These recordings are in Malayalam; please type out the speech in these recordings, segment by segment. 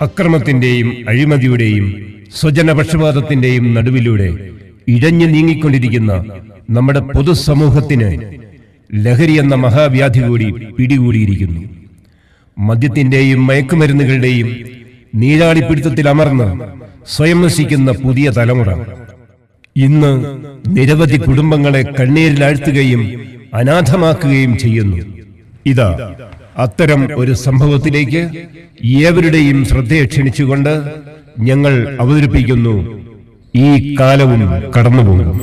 അക്രമത്തിന്റെയും അഴിമതിയുടെയും സ്വജനപക്ഷപാതത്തിന്റെയും നടുവിലൂടെ ഇഴഞ്ഞു നീങ്ങിക്കൊണ്ടിരിക്കുന്ന നമ്മുടെ പൊതുസമൂഹത്തിന് ലഹരി എന്ന മഹാവ്യാധി കൂടി പിടികൂടിയിരിക്കുന്നു. മദ്യത്തിന്റെയും മയക്കുമരുന്നുകളുടെയും നീരാളിപ്പിടുത്തത്തിൽ അമർന്ന് സ്വയം നശിക്കുന്ന പുതിയ തലമുറ. ഇന്ന് നിരവധി കുടുംബങ്ങളെ കണ്ണീരിലാഴ്ത്തുകയും അനാഥമാക്കുകയും ചെയ്യുന്നു. ഇതാ അത്തരം ഒരു സംഭവത്തിലേക്ക് ഏവരുടെയും ശ്രദ്ധയെ ക്ഷണിച്ചുകൊണ്ട് ഞങ്ങൾ അവതരിപ്പിക്കുന്നു. ഈ കാലവും കടന്നുപോകും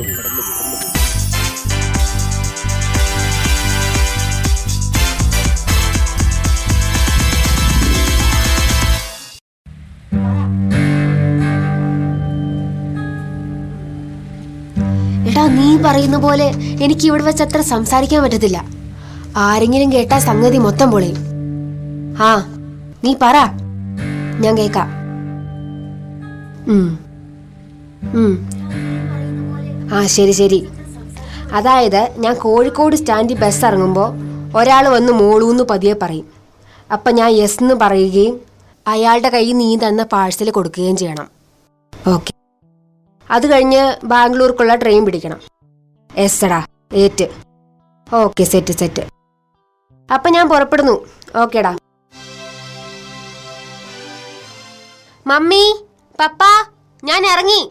എടാ നീ പറയുന്ന പോലെ എനിക്ക് ഇവിടെ വെച്ച് അത്ര സംസാരിക്കാൻ പറ്റത്തില്ല. ആരെങ്കിലും കേട്ട സംഗതി മൊത്തം പൊളിയും ആ നീ പറ. ഞാൻ കേക്കാം. ആ ശരി ശരി. അതായത് ഞാൻ കോഴിക്കോട് സ്റ്റാൻഡിൽ ബസ് ഇറങ്ങുമ്പോൾ ഒരാൾ വന്ന് മോളൂന്ന് പതിയെ പറയും. അപ്പം ഞാൻ യെസ് എന്ന് പറയുകയും അയാളുടെ കയ്യിൽ നീ തന്ന പാഴ്സൽ കൊടുക്കുകയും ചെയ്യണം. ഓക്കെ. അത് കഴിഞ്ഞ് ബാംഗ്ലൂർക്കുള്ള ട്രെയിൻ പിടിക്കണം. എസ്സടാ ഏറ്റ്. Okay set set. അപ്പൊ ഞാൻ പുറപ്പെടുന്നു. ഓക്കേടാ. മമ്മി പപ്പ ഞാൻ ഇറങ്ങി.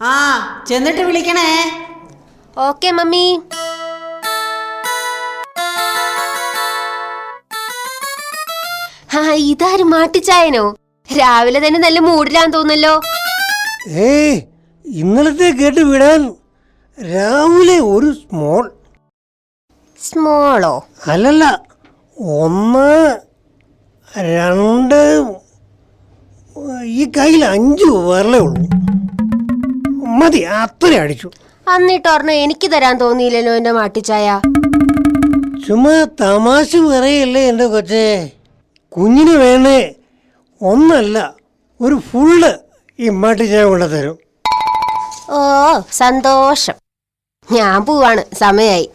ആ ചെന്നിട്ട് വിളിക്കണേ. Okay mummy. ആ ഇതാരും മാട്ടിച്ചായനോ? രാവിലെ തന്നെ നല്ല മൂടിലാന്ന് തോന്നല്ലോ ഏയ് ഇന്നലത്തെ കേട്ട് വിടാൻ രാവിലെ ഒരു സ്മോൾ സ്മോളോ? അല്ലല്ല ഒന്ന് രണ്ട് ഈ കയ്യിൽ അഞ്ച് വിരലേ ഉള്ളൂ. മതി അത്ര അടിച്ചു. അന്നിട്ട് എനിക്ക് തരാൻ തോന്നിയില്ലല്ലോ എന്റെ മാട്ടിച്ചായ. ചുമ്മാ തമാശ പറയല്ലേ എന്റെ കൊച്ചേ? കുഞ്ഞിന് വേണേ ഒന്നല്ല ഒരു ഫുള്ള് ഈ മാട്ടിച്ചായ കൊണ്ടു തരും. ഓ സന്തോഷം. ഞാൻ പോവാണ് സമയായി.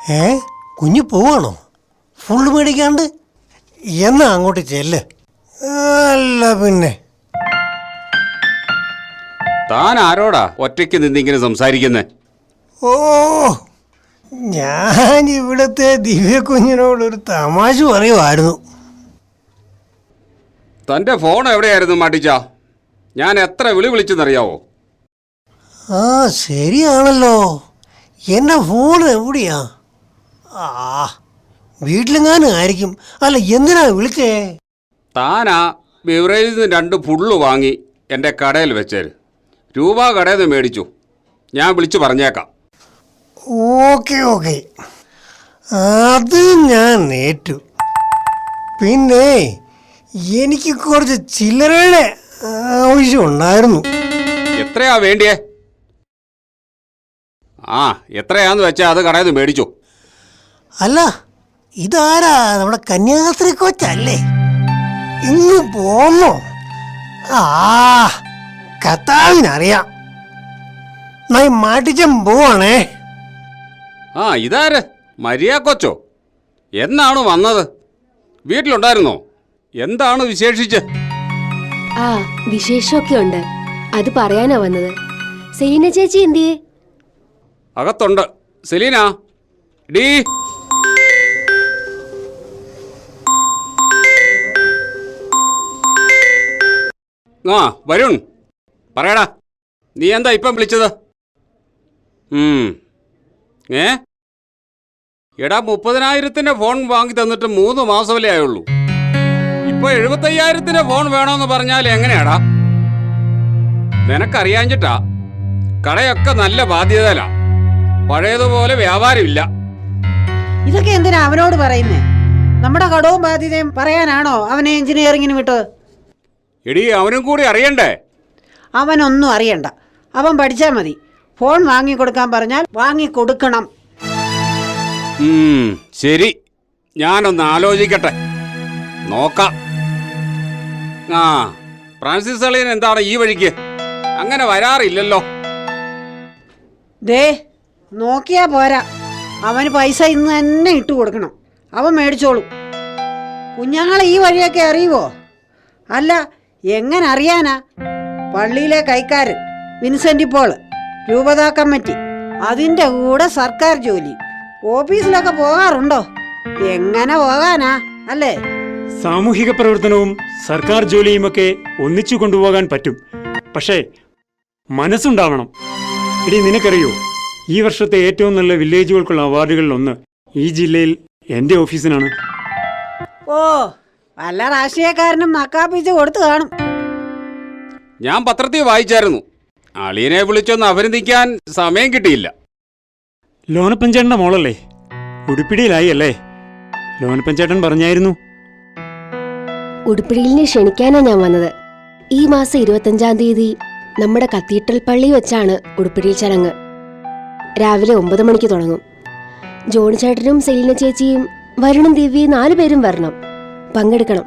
ഏ? കുഞ്ഞു പോവാണോ? ഫുള്ള് മേടിക്കാണ്ട്? എന്നാ അങ്ങോട്ട് ചെല്ല്. അല്ല പിന്നെ. താൻ ആരോടാ ഒറ്റയ്ക്ക് നിന്നിങ്ങനെ സംസാരിക്കുന്നേ? ഓ ഞാൻ ഇവിടുത്തെ ദിവ്യ കുഞ്ഞിനോടൊരു തമാശ പറയുമായിരുന്നു തന്റെ ഫോൺ എവിടെയായിരുന്നു മാട്ടിച്ച? ഞാൻ എത്ര വിളി വിളിച്ചെന്നറിയാവോ? ആ ശരിയാണല്ലോ. എന്റെ ഫോൺ എവിടെയാ? ആ വീട്ടിലെങ്ങാനും ആയിരിക്കും അല്ല എന്തിനാ വിളിച്ചേ? താനാ ബിവറേജിൽ നിന്ന് രണ്ട് ഫുള്ള് വാങ്ങി എന്റെ കടയിൽ വെച്ചേര്. രൂപ കടയിൽ നിന്ന് മേടിച്ചു. ഞാൻ വിളിച്ചു പറഞ്ഞേക്കാം. Okay okay. അത് ഞാൻ നേറ്റു. പിന്നെ എനിക്ക് കുറച്ച് ചില്ലറയുടെ ആവശ്യമുണ്ടായിരുന്നു എത്രയാ വേണ്ടിയേ? ആ എത്രയാന്ന് വെച്ചാൽ അത് കടയിൽ നിന്ന് മേടിച്ചു. അല്ല ഇതാരാ നമ്മുടെ കന്യാസ്ത്രീ കൊച്ചല്ലേ? ഇന്ന് പോന്നോ? ആ കത്താവിനറിയാം നായി മാട്ടിച്ചൻ പോവാണേ. ആ ഇതാര്? മരിയ കൊച്ചോ? എന്നാണ് വന്നത്? വീട്ടിലുണ്ടായിരുന്നോ? എന്താണ് വിശേഷിച്ച്? ആ വിശേഷമൊക്കെ ഉണ്ട് അത് പറയാനാ വന്നത്. സെലീന ചേച്ചി എന്തിയേ? അകത്തുണ്ട്. സെലീന ഡീ. ആ വരുൺ. പറയടാ. നീ എന്താ ഇപ്പം വിളിച്ചത്. ഏ? എടാ മുപ്പതിനായിരത്തിന്റെ ഫോൺ വാങ്ങി തന്നിട്ട് മൂന്ന് മാസമല്ലേ ആയുള്ളൂ. ഇപ്പൊ എഴുപത്തയ്യായിരത്തിന്റെ ഫോൺ വേണമെന്ന് പറഞ്ഞാൽ എങ്ങനെയാടാ? നിനക്കറിയാഞ്ഞിട്ടാ കടയൊക്കെ നല്ല ബാധ്യതയിലാ. പഴയതുപോലെ വ്യാപാരമില്ല. ഇതൊക്കെ എന്തിനാ അവനോട് പറയുന്നേ? നമ്മുടെ കടവും ബാധ്യതയും പറയാനാണോ അവനെ എഞ്ചിനീയറിങ്ങിന് വിട്ട് എടി അവനും കൂടി അറിയണ്ടേ? അവനൊന്നും അറിയണ്ട. അവൻ പഠിച്ചാൽ മതി. ഫോൺ വാങ്ങി കൊടുക്കാൻ പറഞ്ഞാൽ വാങ്ങി കൊടുക്കണം ശരി. ഞാനൊന്ന് ആലോചിക്കട്ടെ. നോക്കാം. ആ ഫ്രാൻസിസ് അളിയൻ എന്താണ് ഈ വഴിക്ക്? അങ്ങനെ വരാറില്ലല്ലോ. ദേ നോക്കിയാ പോരാ. അവന് പൈസ ഇന്ന് തന്നെ ഇട്ട് കൊടുക്കണം. അവൻ മേടിച്ചോളും. കുഞ്ഞങ്ങളെ ഈ വഴിയൊക്കെ അറിയുവോ? അല്ല എങ്ങനെ അറിയാനാ പള്ളിയിലെ കൈക്കാരൻ വിൻസെന്റ് പോൾ രൂപതാ കമ്മിറ്റി അതിന്റെ കൂടെ സർക്കാർ ജോലി. ഓഫീസിലൊക്കെ പോകാറുണ്ടോ? എങ്ങനെ പോകാനാ? അല്ലേ? സാമൂഹിക പ്രവർത്തനവും സർക്കാർ ജോലിയുമൊക്കെ ഒന്നിച്ചു കൊണ്ടുപോകാൻ പറ്റും. പക്ഷേ മനസ്സുണ്ടാവണം. ഇടി നിനക്കറിയോ? ഈ വർഷത്തെ ഏറ്റവും നല്ല വില്ലേജുകൾക്കുള്ള അവാർഡുകളിൽ ഒന്ന് ഈ ജില്ലയിൽ എന്റെ ഓഫീസിനാണ്. ഓ വല്ല രാഷ്ട്രീയക്കാരനും നക്കാപ്പിച്ച് കൊടുത്തു കാണും. ഞാൻ പത്രത്തിൽ വായിച്ചായിരുന്നു. അളിയനെ വിളിച്ചൊന്ന് അഭിനന്ദിക്കാൻ സമയം കിട്ടിയില്ല. ലോനപ്പഞ്ചേട്ടന്റെ മോളല്ലേ? ഉടുപ്പിടിയിലായി അല്ലേ ലോനപ്പഞ്ചേട്ടൻ പറഞ്ഞായിരുന്നു. ഉടുപ്പിടിയിലിനെ ക്ഷണിക്കാനാ ഞാൻ വന്നത്. ഈ മാസം ഇരുപത്തഞ്ചാം തീയതി നമ്മുടെ കത്തീഡ്രൽ പള്ളി വെച്ചാണ് ഉടുപ്പിടിയിൽ ചടങ്ങ്. രാവിലെ ഒമ്പത് മണിക്ക് തുടങ്ങും. ജോണി ചേട്ടനും സെലീന ചേച്ചിയും വരുണും ദിവ്യയും നാലു പേരും വരണം. പങ്കെടുക്കണം.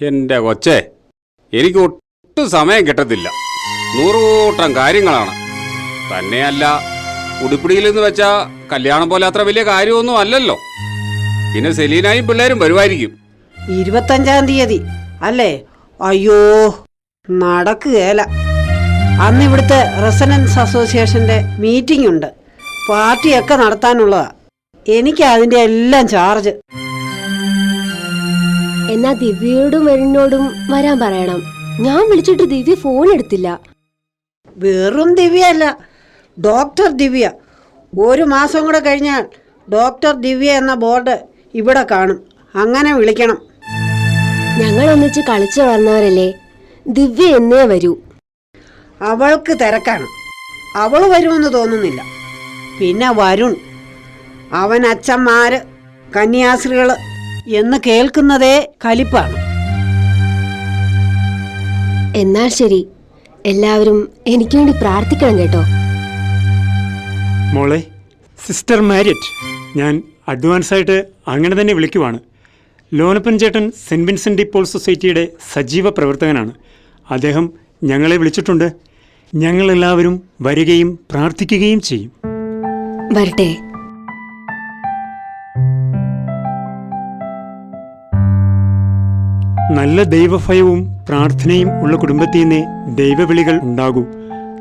എന്റെ കൊച്ചേ എനിക്ക് ഒട്ടും സമയം കിട്ടത്തില്ല. നൂറുകൂട്ടം കാര്യങ്ങളാണ്. തന്നെയല്ല ഉടുപ്പിടിയിൽ എന്ന് വെച്ചാ കല്യാണം പോലെ അത്ര വലിയ കാര്യമൊന്നും അല്ലല്ലോ. പിന്നെ സെലീനായും പിള്ളേരും വരുമായിരിക്കും. ഇരുപത്തഞ്ചാം തീയതി. അല്ലേ? അയ്യോ നടക്കുകേല. അന്ന് ഇവിടുത്തെ റെസിഡൻസ് അസോസിയേഷന്റെ മീറ്റിംഗ് ഉണ്ട്. പാർട്ടിയൊക്കെ നടത്താനുള്ളതാ. എനിക്ക് അതിന്റെ എല്ലാം ചാർജ്. എന്നാ ദിവ്യയോടും വരുണിനോടും വരാൻ പറയണം. ഞാൻ വിളിച്ചിട്ട് ദിവ്യ ഫോൺ എടുത്തില്ല. വെറും ദിവ്യ അല്ല ഡോക്ടർ ദിവ്യ. ഒരു മാസം കൂടെ കഴിഞ്ഞാൽ ഡോക്ടർ ദിവ്യ എന്ന ബോർഡ് ഇവിടെ കാണും. അങ്ങനെ വിളിക്കണം. ഞങ്ങൾ ഒന്നിച്ച് കളിച്ചു വളർന്നവരല്ലേ? ദിവ്യ എന്നേ വരൂ. അവൾക്ക് തിരക്കാണ്. അവൾ വരുമെന്ന് തോന്നുന്നില്ല. പിന്നെ വരുൺ അവൻ അച്ഛന്മാര് കന്യാസ്ത്രീകൾ എന്ന് കേൾക്കുന്നതേ കലിപ്പാണ്. എന്നാൽ ശരി. എല്ലാവരും എനിക്ക് വേണ്ടി പ്രാർത്ഥിക്കണം കേട്ടോ. മോളെ സിസ്റ്റർ മാരിയറ്റ് ഞാൻ അഡ്വാൻസ് ആയിട്ട് അങ്ങനെ തന്നെ വിളിക്കുവാണ്. ലോനപ്പൻ ചേട്ടൻ സെന്റ് വിൻസെന്റ് ഇപ്പോൾ സൊസൈറ്റിയുടെ സജീവ പ്രവർത്തകനാണ്. അദ്ദേഹം ഞങ്ങളെ വിളിച്ചിട്ടുണ്ട്. ഞങ്ങളെല്ലാവരും വരികയും പ്രാർത്ഥിക്കുകയും ചെയ്യും. വരട്ടെ. നല്ല ദൈവഭയവും പ്രാർത്ഥനയും ഉള്ള കുടുംബത്തിൽ നിന്നേ ദൈവവിളികൾ ഉണ്ടാകൂ.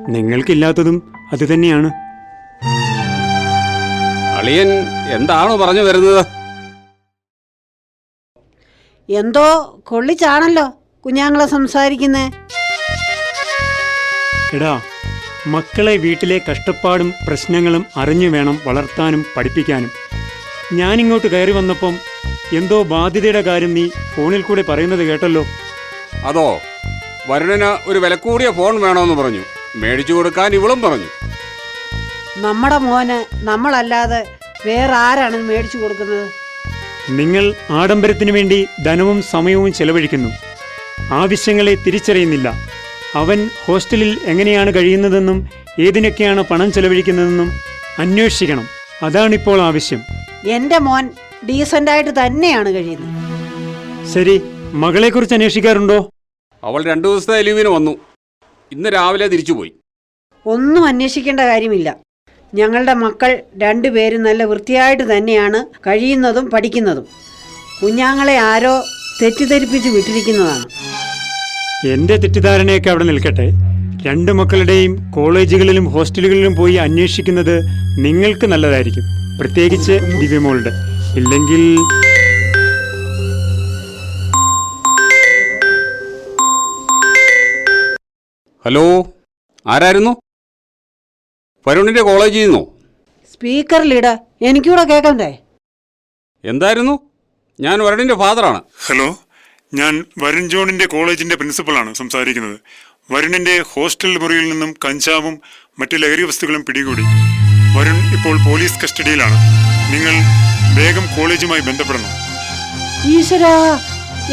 നിങ്ങൾക്കില്ലാത്തതും അതുതന്നെയാണ്. അളിയൻ എന്താണോ പറഞ്ഞു വരുന്നത്? എന്തോ കൊള്ളിച്ചാണല്ലോ കുഞ്ഞാങ്ങളെ സംസാരിക്കുന്നേ. എടാ മക്കളെ വീട്ടിലെ കഷ്ടപ്പാടും പ്രശ്നങ്ങളും അറിഞ്ഞു വേണം വളർത്താനും പഠിപ്പിക്കാനും. ഞാനിങ്ങോട്ട് കയറി വന്നപ്പം എന്തോ ബാധ്യതയുടെ കാര്യം നീ ഫോണിൽ കൂടെ പറയുന്നത് കേട്ടല്ലോ. അതോ വരുണന് ഒരു വില കൂടിയ ഫോൺ വേണമെന്ന് പറഞ്ഞു. മേടിച്ചു കൊടുക്കാൻ ഇവളും പറഞ്ഞു. നമ്മുടെ മോന് നമ്മളല്ലാതെ വേറെ ആരാണ് മേടിച്ചു കൊടുക്കുന്നത്? നിങ്ങൾ ആഡംബരത്തിന് വേണ്ടി ധനവും സമയവും ചെലവഴിക്കുന്നു. ആവശ്യങ്ങളെ തിരിച്ചറിയുന്നില്ല. അവൻ ഹോസ്റ്റലിൽ എങ്ങനെയാണ് കഴിയുന്നതെന്നും ഏതിനൊക്കെയാണ് പണം ചെലവഴിക്കുന്നതെന്നും അന്വേഷിക്കണം. അതാണിപ്പോൾ ആവശ്യം. എന്റെ മോൻ ഡീസന്റായിട്ട് തന്നെയാണ് കഴിയുന്നത്. ശരി മകളെ കുറിച്ച് അന്വേഷിക്കാറുണ്ടോ? അവൾ രണ്ടു ദിവസത്തെ ലീവിന് വന്നു. ഇന്ന് രാവിലെ തിരിച്ചുപോയി. ഒന്നും അന്വേഷിക്കേണ്ട കാര്യമില്ല. ഞങ്ങളുടെ മക്കൾ രണ്ടുപേരും നല്ല വൃത്തിയായിട്ട് തന്നെയാണ് കഴിയുന്നതും പഠിക്കുന്നതും. കുഞ്ഞാങ്ങളെ ആരോ തെറ്റിദ്ധരിപ്പിച്ച് വിട്ടിരിക്കുന്നതാണ്. എന്റെ തെറ്റിദ്ധാരണയൊക്കെ അവിടെ നിൽക്കട്ടെ. രണ്ട് മക്കളുടെയും കോളേജുകളിലും ഹോസ്റ്റലുകളിലും പോയി അന്വേഷിക്കുന്നത് നിങ്ങൾക്ക് നല്ലതായിരിക്കും. പ്രത്യേകിച്ച് ദിവ്യമോളുടെ. ഇല്ലെങ്കിൽ ഹലോ ആരായിരുന്നു? വരുണിന്റെ കോളേജിൽ നിന്നോ? സ്പീക്കറിലിട എനിക്കൂടെ കേൾക്കണ്ടേ എന്തായിരുന്നു? ഞാൻ വരുണിന്റെ ഫാദറാണ്. ഹലോ ഞാൻ വരുൺ ജോണിന്റെ കോളേജിന്റെ പ്രിൻസിപ്പളാണ് സംസാരിക്കുന്നത്. വരുണിന്റെ ഹോസ്റ്റൽ മുറിയിൽ നിന്നും കഞ്ചാവും മറ്റു ലഹരി വസ്തുക്കളും പിടികൂടി. വരുൺ ഇപ്പോൾ പോലീസ് കസ്റ്റഡിയിലാണ്. നിങ്ങൾ വേഗം കോളേജുമായി ബന്ധപ്പെടണം. ഈശ്വര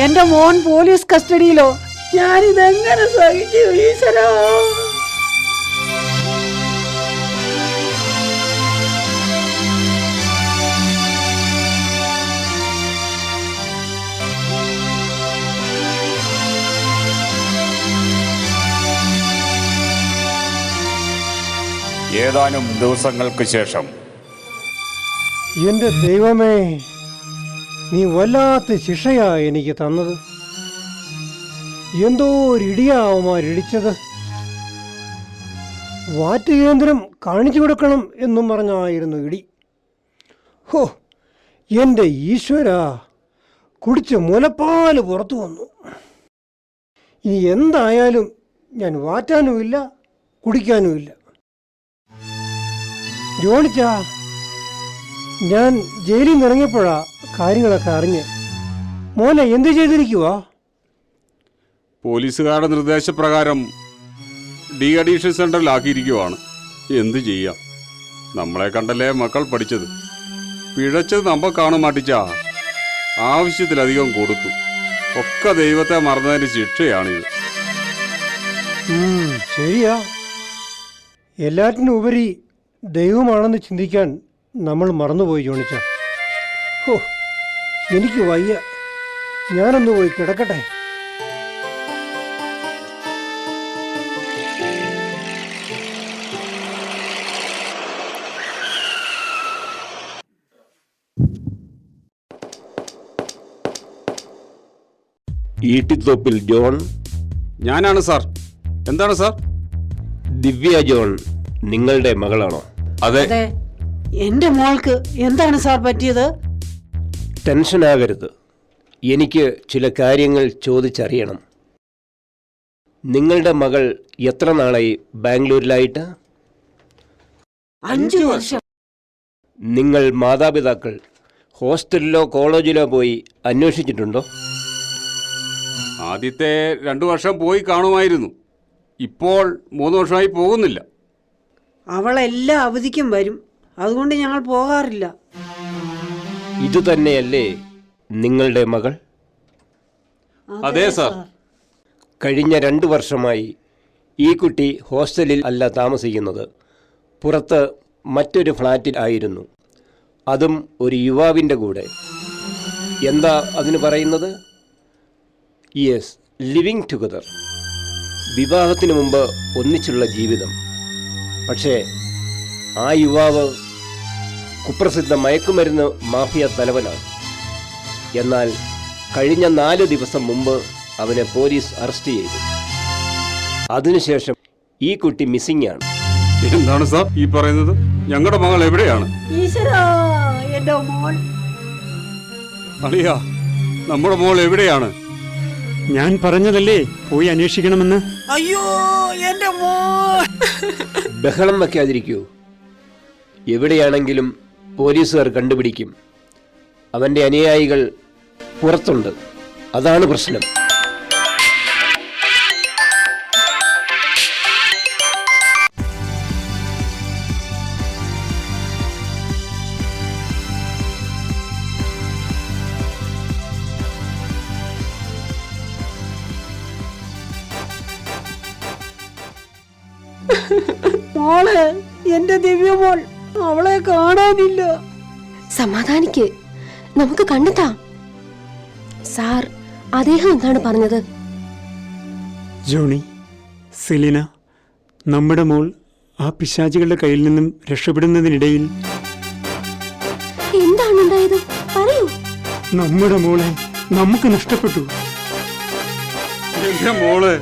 എന്റെ മോൻ പോലീസ് കസ്റ്റഡിയിലോ? ഞാനിതെങ്ങനെ സഹിക്കും ഈശ്വരാ? ഏതാനും ദിവസങ്ങൾക്ക് ശേഷം എന്റെ ദൈവമേ നീ വല്ലാത്ത ശിക്ഷയാ എനിക്ക് തന്നത്. എന്തോ ഒരു ഇടിയാവുമാരിടിച്ചത് വാറ്റ് കേന്ദ്രം കാണിച്ചു കൊടുക്കണം എന്നും പറഞ്ഞായിരുന്നു ഇടി. ഹോ എന്റെ ഈശ്വര കുടിച്ച് മുലപ്പാൽ പുറത്തു വന്നു. ഇനി എന്തായാലും ഞാൻ വാറ്റാനുമില്ല കുടിക്കാനുമില്ല. ജോണിച്ചാ ഞാൻ ജയിലിൽ നിന്ന് ഇറങ്ങിയപ്പോഴാ കാര്യങ്ങളൊക്കെ അറിഞ്ഞ്. മോനെ എന്ത് ചെയ്തിരിക്കുവാ? പോലീസുകാരുടെ നിർദ്ദേശപ്രകാരം ഡി അഡീഷൻ സെന്ററിലാക്കിയിരിക്കുവാണ്. എന്ത് ചെയ്യാം? നമ്മളെ കണ്ടല്ലേ മക്കൾ പഠിച്ചത്. പിഴച്ചത് നമ്മക്കാണ് മാട്ടിച്ച ആവശ്യത്തിലധികം കൊടുത്തു. ഒക്കെ ദൈവത്തെ മറന്നതിന്റെ ശിക്ഷയാണിത്. ശരിയാ. എല്ലാറ്റിനും ഉപരി ദൈവമാണെന്ന് ചിന്തിക്കാൻ നമ്മൾ മറന്നുപോയി ജോണിച്ച. ഓ എനിക്ക് വയ്യ. ഞാനൊന്ന് പോയി കിടക്കട്ടെ. ഈട്ടിത്തോപ്പിൽ ജോൺ. ഞാനാണ് സാർ. എന്താണ് സാർ? ദിവ്യ ജോൺ നിങ്ങളുടെ മകളാണോ? അതെ. അതെ. എന്റെ മോൾക്ക് എന്താണ് സാർ പറ്റിയത്? ടെൻഷനാകരുത്. എനിക്ക് ചില കാര്യങ്ങൾ ചോദിച്ചറിയണം. നിങ്ങളുടെ മകൾ എത്ര നാളായി ബാംഗ്ലൂരിലായിട്ട്? അഞ്ചു വർഷം. നിങ്ങൾ മാതാപിതാക്കൾ ഹോസ്റ്റലിലോ കോളേജിലോ പോയി അന്വേഷിച്ചിട്ടുണ്ടോ? ആദ്യത്തെ രണ്ടു വർഷം പോയി കാണുമായിരുന്നു. ഇപ്പോൾ മൂന്ന് വർഷമായി പോകുന്നില്ല. അവളെല്ലാ എല്ലാ അവധിക്കും വരും. അതുകൊണ്ട് ഞങ്ങൾ പോകാറില്ല. ഇതുതന്നെയല്ലേ നിങ്ങളുടെ മകൾ? അതെ സാർ. കഴിഞ്ഞ രണ്ട് വർഷമായി ഈ കുട്ടി ഹോസ്റ്റലിൽ അല്ല താമസിക്കുന്നത്. പുറത്ത് മറ്റൊരു ഫ്ലാറ്റിൽ ആയിരുന്നു. അതും ഒരു യുവാവിന്റെ കൂടെ. എന്താ അതിന് പറയുന്നത്? യെസ് ലിവിങ് ടുഗദർ വിവാഹത്തിന് മുമ്പ് ഒന്നിച്ചുള്ള ജീവിതം. പക്ഷേ ആ യുവാവ് കുപ്രസിദ്ധ മയക്കുമരുന്ന് മാഫിയ തലവനാണ്. എന്നാൽ കഴിഞ്ഞ നാല് ദിവസം മുമ്പ് അവനെ പോലീസ് അറസ്റ്റ് ചെയ്തു. അതിനുശേഷം ഈ കുട്ടി മിസ്സിംഗ് ആണ് എന്താണ് സാർ ഈ പറയുന്നത്? ഞങ്ങളുടെ മകൾ എവിടെയാണ്? അളിയാ നമ്മുടെ മോൾ എവിടെയാണ്? ഞാൻ പറഞ്ഞതല്ലേ പോയി അന്വേഷിക്കണമെന്ന്? അയ്യോ എന്റെ മോൾ. ബഹളം വയ്ക്കാതിരിക്കൂ. എവിടെയാണെങ്കിലും പോലീസുകാർ കണ്ടുപിടിക്കും. അവന്റെ അനുയായികൾ പുറത്തുണ്ട്. അതാണ് പ്രശ്നം. എന്റെ ദിവ്യമോൾ. അവളെ കാണാനില്ല. സമാധാനിക്ക്. നമുക്ക് കണ്ടെത്താം. സാർ അദ്ദേഹം എന്താണ് പറഞ്ഞത്? ജോണി സെലീന നമ്മുടെ മോൾ ആ പിശാചികളുടെ കയ്യിൽ നിന്നും രക്ഷപ്പെടുന്നതിനിടയിൽ എന്താണ് ഉണ്ടായത്? പറയൂ. നമ്മുടെ മോളെ നമുക്ക് നഷ്ടപ്പെട്ടു. എന്റെ മോളെ.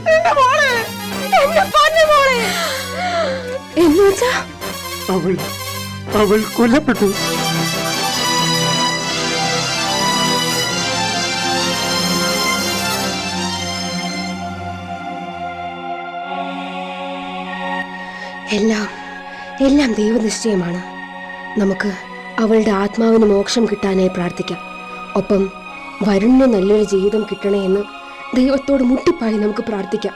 എന്നുവെച്ചാ? അവൾ അവൾ കൊല്ലപ്പെട്ടു. എല്ലാം എല്ലാം ദൈവനിശ്ചയമാണ്. നമുക്ക് അവളുടെ ആത്മാവിന് മോക്ഷം കിട്ടാനായി പ്രാർത്ഥിക്കാം. ഒപ്പം വരുണ്യ നല്ലൊരു ജീവിതം കിട്ടണേ എന്ന് ദൈവത്തോട് മുട്ടിപ്പായി നമുക്ക് പ്രാർത്ഥിക്കാം.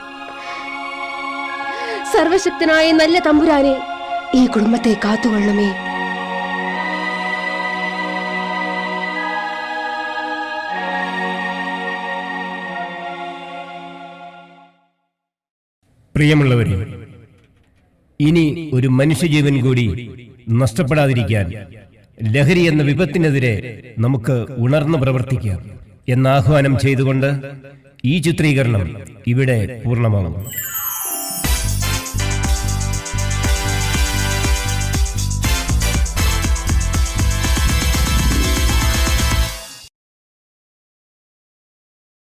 സർവശക്തനായ നല്ല തമ്പുരാനെ ഈ കുടുംബത്തെ കാത്തുകൊള്ളണമേ. പ്രിയമുള്ളവരെ ഇനി ഒരു മനുഷ്യജീവൻ കൂടി നഷ്ടപ്പെടാതിരിക്കാൻ ലഹരി എന്ന വിപത്തിനെതിരെ നമുക്ക് ഉണർന്നു പ്രവർത്തിക്കാം എന്ന ആഹ്വാനം ചെയ്തുകൊണ്ട് ഈ ചിത്രീകരണം ഇവിടെ പൂർണമാകുന്നു